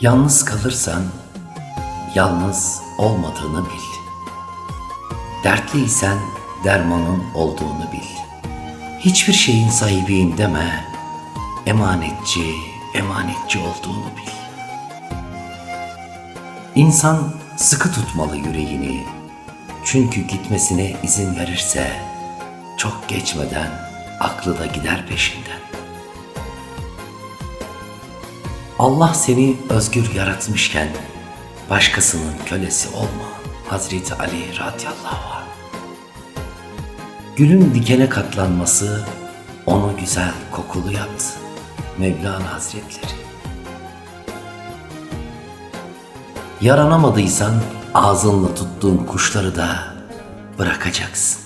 Yalnız kalırsan yalnız olmadığını bil. Dertliysen dermanın olduğunu bil. Hiçbir şeyin sahibiyim deme. Emanetçi, emanetçi olduğunu bil. İnsan sıkı tutmalı yüreğini. Çünkü gitmesine izin verirse çok geçmeden aklı da gider peşinden. Allah seni özgür yaratmışken başkasının kölesi olma. Hazreti Ali radıyallahu anh. Gülün dikene katlanması onu güzel kokulu yaptı. Mevlana Hazretleri. Yaranamadıysan ağzınla tuttuğun kuşları da bırakacaksın.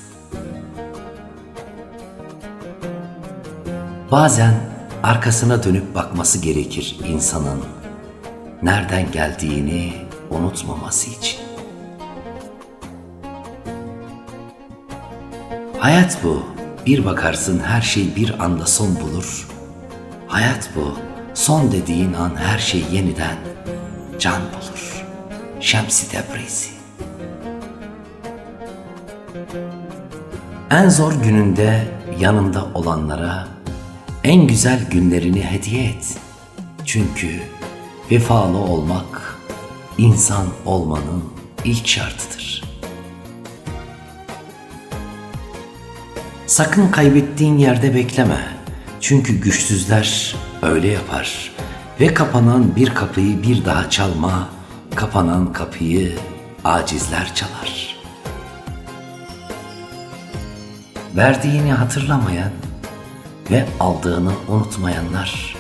Bazen arkasına dönüp bakması gerekir insanın. Nereden geldiğini unutmaması için. Hayat bu. Bir bakarsın her şey bir anda son bulur. Hayat bu. Son dediğin an her şey yeniden can bulur. Şemsi Tebrizi. En zor gününde yanında olanlara en güzel günlerini hediye et. Çünkü vefalı olmak insan olmanın ilk şartıdır. Sakın kaybettiğin yerde bekleme. Çünkü güçsüzler öyle yapar. Ve kapanan bir kapıyı bir daha çalma, kapanan kapıyı acizler çalar. Verdiğini hatırlamayan ve aldığını unutmayanlar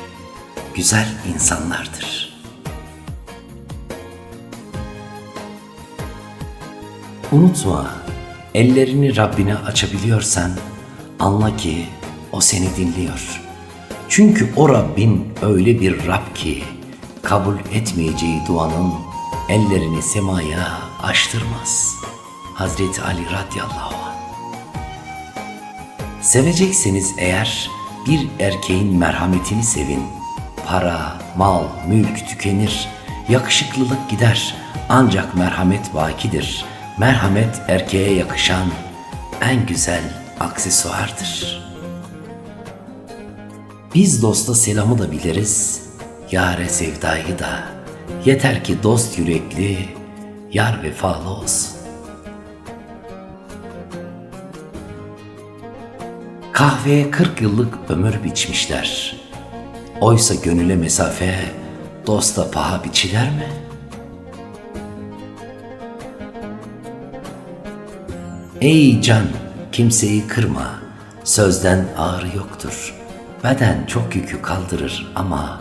güzel insanlardır. Unutma, ellerini Rabbine açabiliyorsan anla ki o seni dinliyor. Çünkü o Rabbin öyle bir Rab ki kabul etmeyeceği duanın ellerini semaya açtırmaz. Hazreti Ali radıyallahu anh. Sevecekseniz eğer bir erkeğin merhametini sevin. Para, mal, mülk tükenir, yakışıklılık gider. Ancak merhamet bakidir. Merhamet erkeğe yakışan en güzel aksesuardır. Biz dosta selamı da biliriz, yare sevdayı da. Yeter ki dost yürekli, yar vefalı olsun. Kahveye 40 yıllık ömür biçmişler. Oysa gönüle mesafe, dosta paha biçiler mi? Ey can, kimseyi kırma. Sözden ağrı yoktur. Beden çok yükü kaldırır ama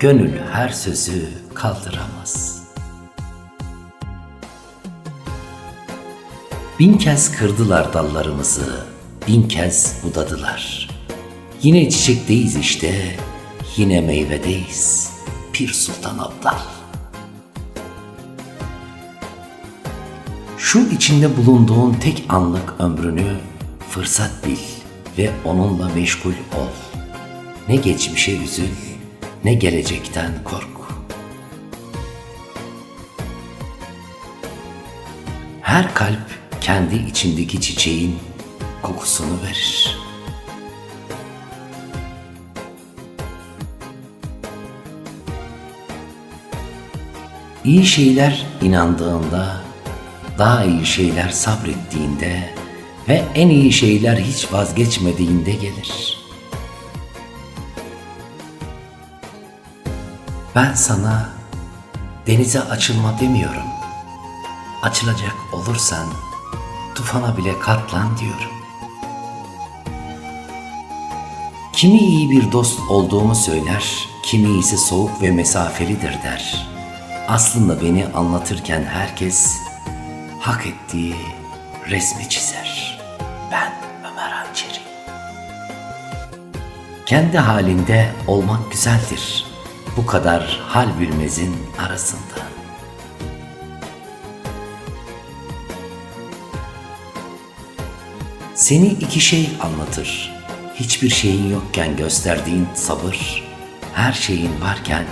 gönül her sözü kaldıramaz. Bin kez kırdılar dallarımızı, bin kez budadılar. Yine çiçekteyiz işte, yine meyvedeyiz. Pir Sultan Abdal. Şu içinde bulunduğun tek anlık ömrünü fırsat bil ve onunla meşgul ol. Ne geçmişe üzül, ne gelecekten kork. Her kalp kendi içindeki çiçeğin kokusunu verir. İyi şeyler inandığında, daha iyi şeyler sabrettiğinde ve en iyi şeyler hiç vazgeçmediğinde gelir. Ben sana denize açılma demiyorum. Açılacak olursan tufana bile katlan diyorum. Kimi iyi bir dost olduğumu söyler, kimi ise soğuk ve mesafelidir der. Aslında beni anlatırken herkes hak ettiği resmi çizer. Ben Ömer Hançeri. Kendi halinde olmak güzeldir. Bu kadar hal bilmezin arasında. Seni iki şey anlatır. Hiçbir şeyin yokken gösterdiğin sabır, her şeyin varken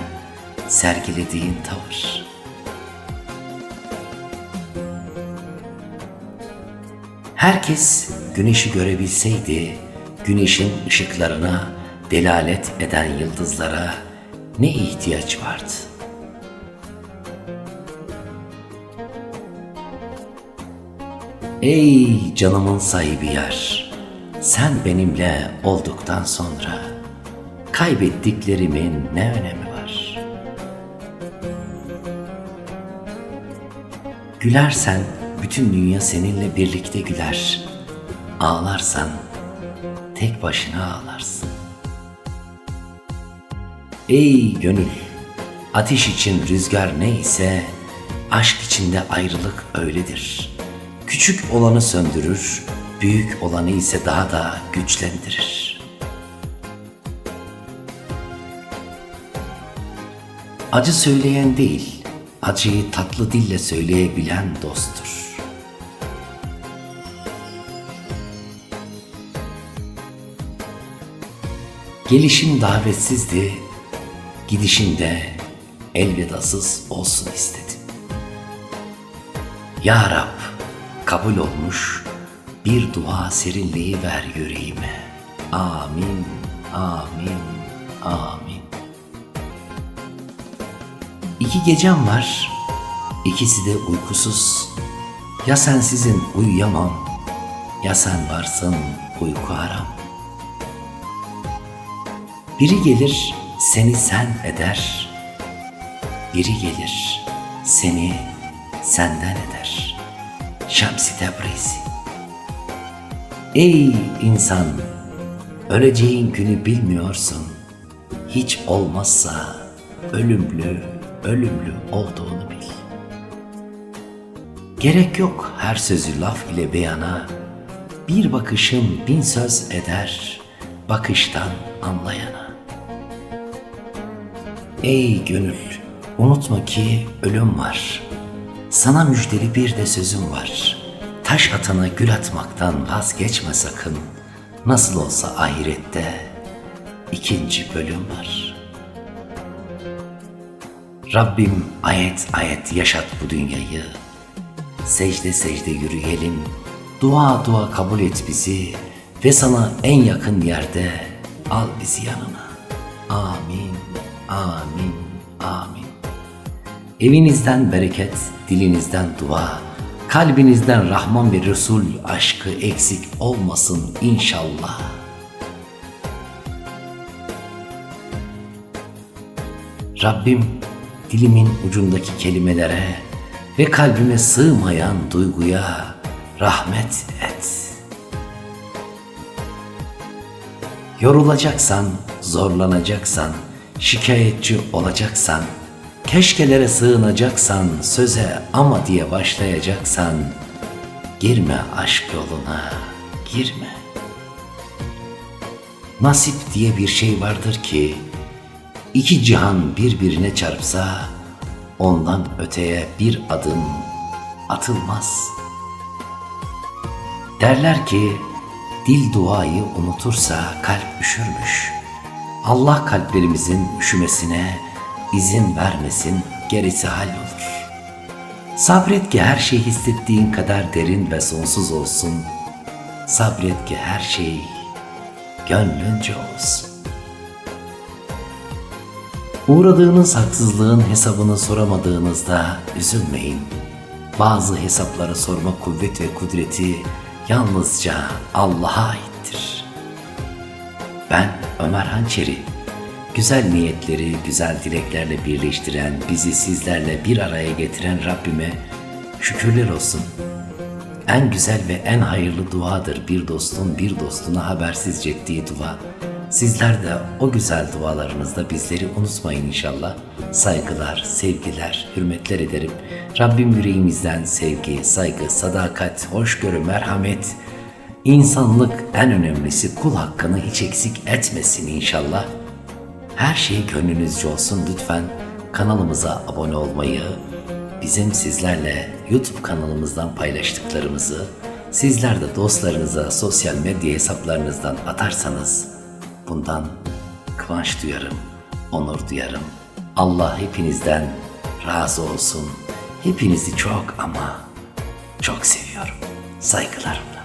sergilediğin tavır. Herkes güneşi görebilseydi, güneşin ışıklarına delalet eden yıldızlara ne ihtiyaç vardı? Ey canımın sahibi yer, sen benimle olduktan sonra kaybettiklerimin ne önemi var? Gülersen bütün dünya seninle birlikte güler. Ağlarsan tek başına ağlarsın. Ey gönül, ateş için rüzgar neyse, aşk içinde ayrılık öyledir. Küçük olanı söndürür, büyük olanı ise daha da güçlendirir. Acı söyleyen değil, acıyı tatlı dille söyleyebilen dosttur. Gelişin davetsizdi, gidişin de elvedasız olsun istedim. Ya Rab, kabul olmuş bir dua serinliği ver yüreğime. Amin, amin, amin. İki gecem var, ikisi de uykusuz. Ya sensizin uyuyamam, ya sen varsın uyku aram. Biri gelir seni sen eder, biri gelir seni senden eder. Şemsi Tebrizi Ey insan, öleceğin günü bilmiyorsun. Hiç olmazsa ölümlü, ölümlü olduğunu bil. Gerek yok her sözü laf ile beyana. Bir bakışın bin söz eder, bakıştan anlayana. Ey gönül, unutma ki ölüm var. Sana müjdeli bir de sözüm var. Taş atana gül atmaktan vazgeçme sakın. Nasıl olsa ahirette ikinci bölüm var. Rabbim ayet ayet yaşat bu dünyayı. Secde secde yürüyelim. Dua dua kabul et bizi ve sana en yakın yerde al bizi yanına. Amin, amin, amin. Evinizden bereket, dilinizden dua, kalbinizden Rahman ve Resul aşkı eksik olmasın inşallah. Rabbim dilimin ucundaki kelimelere ve kalbime sığmayan duyguya rahmet et. Yorulacaksan, zorlanacaksan, şikayetçi olacaksan, keşkelere sığınacaksan, söze ama diye başlayacaksan, girme aşk yoluna, girme. Nasip diye bir şey vardır ki, iki cihan birbirine çarpsa, ondan öteye bir adım atılmaz. Derler ki, dil duayı unutursa kalp üşürmüş. Allah kalplerimizin üşümesine izin vermesin, gerisi hallolur. Sabret ki her şey hissettiğin kadar derin ve sonsuz olsun. Sabret ki her şey gönlünce olsun. Uğradığınız haksızlığın hesabını soramadığınızda üzülmeyin. Bazı hesapları sorma kuvvet ve kudreti yalnızca Allah'a aittir. Ben Ömer Hançeri. Güzel niyetleri, güzel dileklerle birleştiren, bizi sizlerle bir araya getiren Rabbime şükürler olsun. En güzel ve en hayırlı duadır bir dostun bir dostuna habersizce ettiği dua. Sizler de o güzel dualarınızda bizleri unutmayın inşallah. Saygılar, sevgiler, hürmetler ederim. Rabbim yüreğimizden sevgi, saygı, sadakat, hoşgörü, merhamet, insanlık en önemlisi kul hakkını hiç eksik etmesin inşallah. Her şey gönlünüzce olsun lütfen kanalımıza abone olmayı, bizim sizlerle YouTube kanalımızdan paylaştıklarımızı sizler de dostlarınıza sosyal medya hesaplarınızdan atarsanız bundan kıvanç duyarım, onur duyarım, Allah hepinizden razı olsun. Hepinizi çok ama çok seviyorum. Saygılarımla.